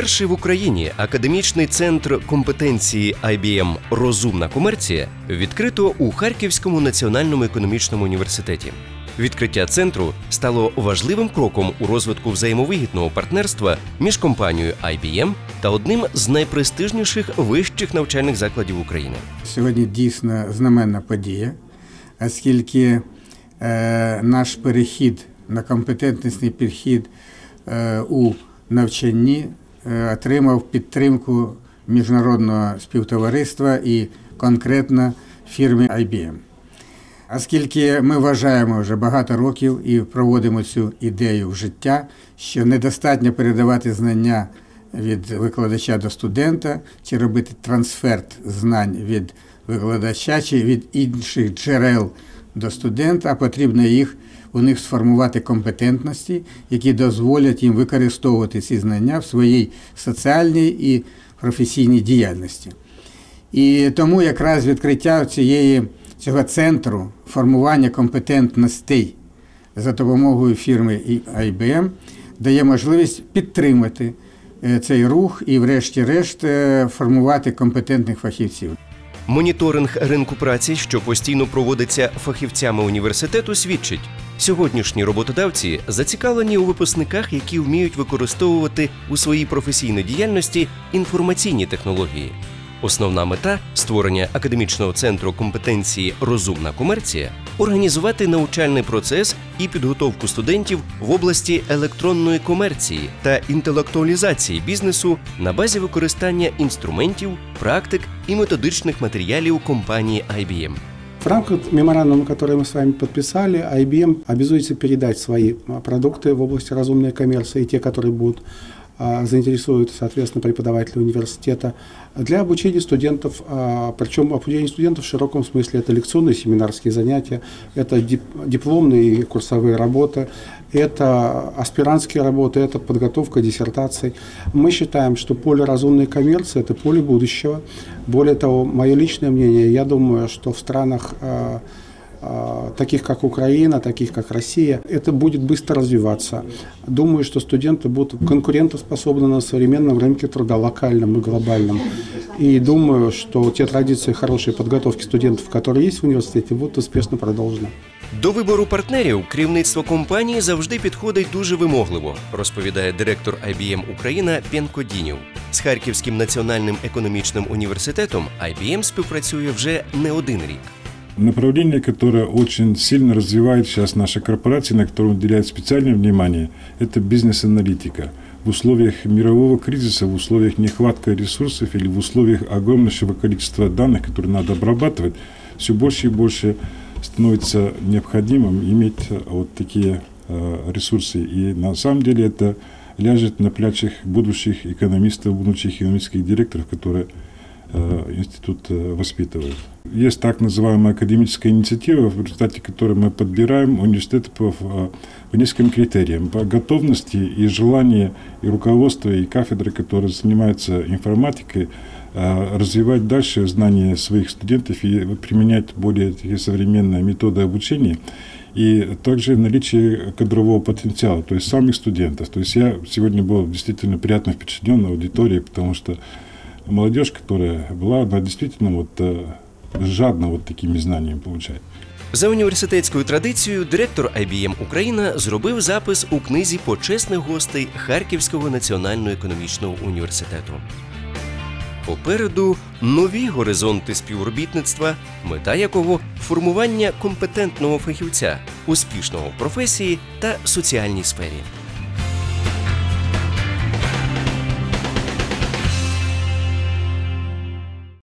Перший в Україні академічний центр компетенції IBM Розумна комерція відкрито у Харківському національному економічному університеті. Відкриття центру стало важливим кроком у розвитку взаємовигідного партнерства між компанією IBM та одним з найпрестижніших вищих навчальних закладів України. Сьогодні дійсно знаменна подія, оскільки е, наш перехід на компетентний підхід е, у навчанні отримав підтримку міжнародного співтовариства і конкретно фірми IBM. Оскільки ми вважаємо вже багато років і проводимо цю ідею в життя, що недостатньо передавати знання від викладача до студента, чи робити трансфер знань від викладача чи від інших джерел до студента, а потрібно їх у них сформувати компетентності, які дозволять їм використовувати ці знання в своїй соціальній і професійній діяльності. І тому якраз відкриття цієї цього центру формування компетентностей за допомогою фірми IBM дає можливість підтримати е, цей рух і, врешті-решт, е, формувати компетентних фахівців. Моніторинг ринку праці, що постійно проводиться фахівцями університету, свідчить, сьогоднішні роботодавці зацікавлені у випускниках, які вміють використовувати у своїй професійній діяльності інформаційні технології. Основна мета створення академічного центру компетенції Розумна комерція організувати навчальний процес і підготовку студентів в області електронної комерції та інтелектуалізації бізнесу на базі використання інструментів, практик і методичних матеріалів компанії IBM. В рамках меморандума, который мы с вами подписали, IBM обязуется передать свои продукты в области разумной коммерции, те, которые будут заинтересуют, соответственно, преподаватели университета для обучения студентов, причем обучение студентов в широком смысле это лекционные семинарские занятия, это дипломные курсовые работы, это аспирантские работы, это подготовка диссертаций. Мы считаем, что поле разумной коммерции – это поле будущего. Более того, мое личное мнение, я думаю, что в странах таких как Украина, таких как Россия, это будет быстро развиваться. Думаю, что студенты будут конкурентоспособны на современном рынке труда, локальном и глобальном. И думаю, что те традиции хорошей подготовки студентов, которые есть в университете, будут успешно продолжены. До вибору партнерів керівництво компанії завжди підходить дуже вимогливо, розповідає директор IBM Україна Пенко Дінів. З Харківським національним економічним університетом IBM співпрацює вже не один рік. Направление, которое очень сильно развивает сейчас наша корпорация, на котором уделяет специальное внимание, это бизнес-аналитика. В условиях мирового кризиса, в условиях нехватки ресурсов или в условиях огромнейшего количества данных, которые надо обрабатывать, все больше и больше становится необходимым иметь вот такие ресурсы. И на самом деле это ляжет на плечах будущих экономистов, будущих экономических директоров, которые институт воспитывает. Есть так называемая академическая инициатива, в результате которой мы подбираем университеты по, по нескольким критериям. По готовности и желанию и руководства, и кафедры, которые занимаются информатикой, развивать дальше знания своих студентов и применять более такие современные методы обучения и также наличие кадрового потенциала, то есть самих студентов. То есть я сегодня был действительно приятно впечатлен аудиторией, потому что молодежь, которая была, она действительно вот э, жадно вот такими знаниями получает. За університетською традицією директор IBM Україна зробив запис у книзі почесних гостей Харківського національного економічного університету. Попереду нові горизонти співробітництва, мета якого формування компетентного фахівця, успішного в професії та соціальній сфері.